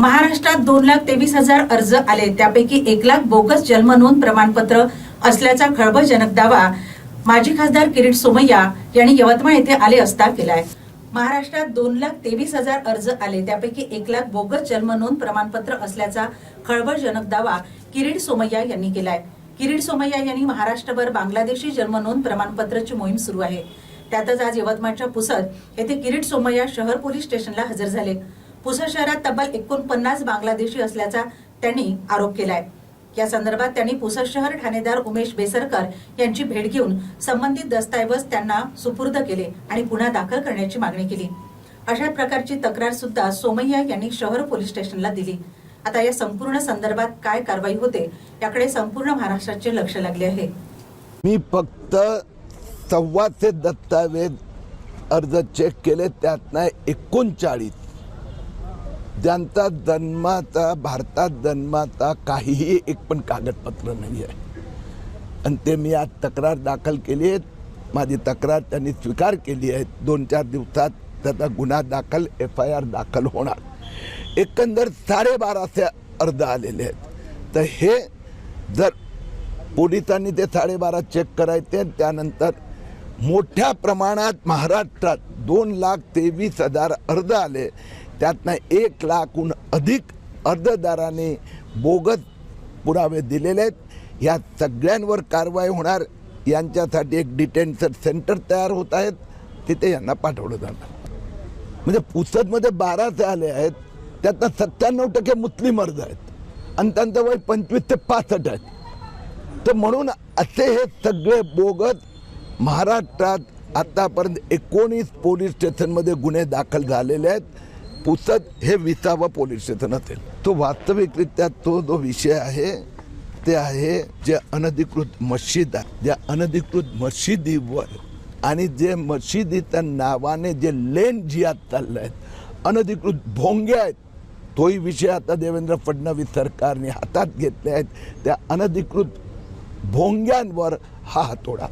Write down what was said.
महाराष्ट्रात दोन लाख तेवीस हजार अर्ज आले. त्यापैकी एक लाख बोगस जन्म नोंद प्रमाणपत्र असल्याचा खळबळजनक दावा माजी खासदार किरीट सोमय्या यांनी यवतमाळ येथे आले असता केलाय. महाराष्ट्रात दोन लाख तेवीस हजार अर्ज आले. त्यापैकी एक लाख बोगस जन्म नोंद प्रमाणपत्र असल्याचा खळबळजनक दावा किरीट सोमय्या यांनी केलाय. किरीट सोमय्या यांनी महाराष्ट्रभर बांगलादेशी जन्म नोंद प्रमाणपत्राची मोहीम सुरू आहे. त्यातच आज यवतमाळच्या पुसद येथे किरीट सोमय्या शहर पोलीस स्टेशनला हजर झाले. पुसद शहरात तब्बल एकोणपन्नास बांगलादेशी असल्याचा त्यांनी आरोप केलाय. या संदर्भात त्यांनी पुसद शहर ठाणेदार उमेश बेसरकर यांची भेट घेऊन संबंधित दस्तऐवज त्यांना सुपूर्द केले आणि गुन्हा दाखल करण्याची मागणी केली. अशा प्रकारची तक्रार सुद्धा सोमय्या यांनी शहर पोलीस स्टेशनला दिली. आता या संपूर्ण संदर्भात काय कारवाई होते याकडे संपूर्ण महाराष्ट्राचे लक्ष लागले आहे. मी फक्त सव्वाचे दस्तावेज अर्ज चेक केले त्यातनं एकोणचाळीस ज्यांचा जन्माचा भारतात जन्माचा काहीही एक पण कागदपत्र नाही आहे आणि ते मी आज तक्रार दाखल केली आहे माझी तक्रार त्यांनी स्वीकार केली आहे दोन चार दिवसात त्याचा गुन्हा दाखल एफ आय आर दाखल होणार. एकंदर साडेबाराशे अर्ज आलेले आहेत. तर हे जर पोलिसांनी ते साडेबारा चेक करायचे त्यानंतर मोठ्या प्रमाणात महाराष्ट्रात दोन लाख तेवीस हजार अर्ज आले. त्यातनं एक लाखहून अधिक अर्जदारांनी बोगस पुरावे दिलेले आहेत. या सगळ्यांवर कारवाई होणार. यांच्यासाठी एक डिटेन्शन सेंटर तयार होत आहेत. तिथे यांना पाठवलं जाणार. म्हणजे पुसदमध्ये बाराचे आले आहेत त्यातनं सत्त्याण्णव टक्के मुस्लिम अर्ज आहेत. आणि त्यांचं वय पंचवीस ते पासष्ट आहेत. तर म्हणून असे हे सगळे बोगस महाराष्ट्रात आतापर्यंत एकोणीस पोलीस स्टेशनमध्ये गुन्हे दाखल झालेले आहेत. पुस्तक हे विसावं पोलीस स्टेशन असेल तो वास्तविकरित्या तो जो विषय आहे ते आहे जे अनधिकृत मशीद आहे. ज्या अनधिकृत मशिदीवर आणि जे मशिदीच्या नावाने जे लेन जियात चाललं आहेत अनधिकृत भोंगे आहेत तोही विषय आता देवेंद्र फडणवीस सरकारने हातात घेतले आहेत. त्या अनधिकृत भोंग्यांवर हा हातोडा.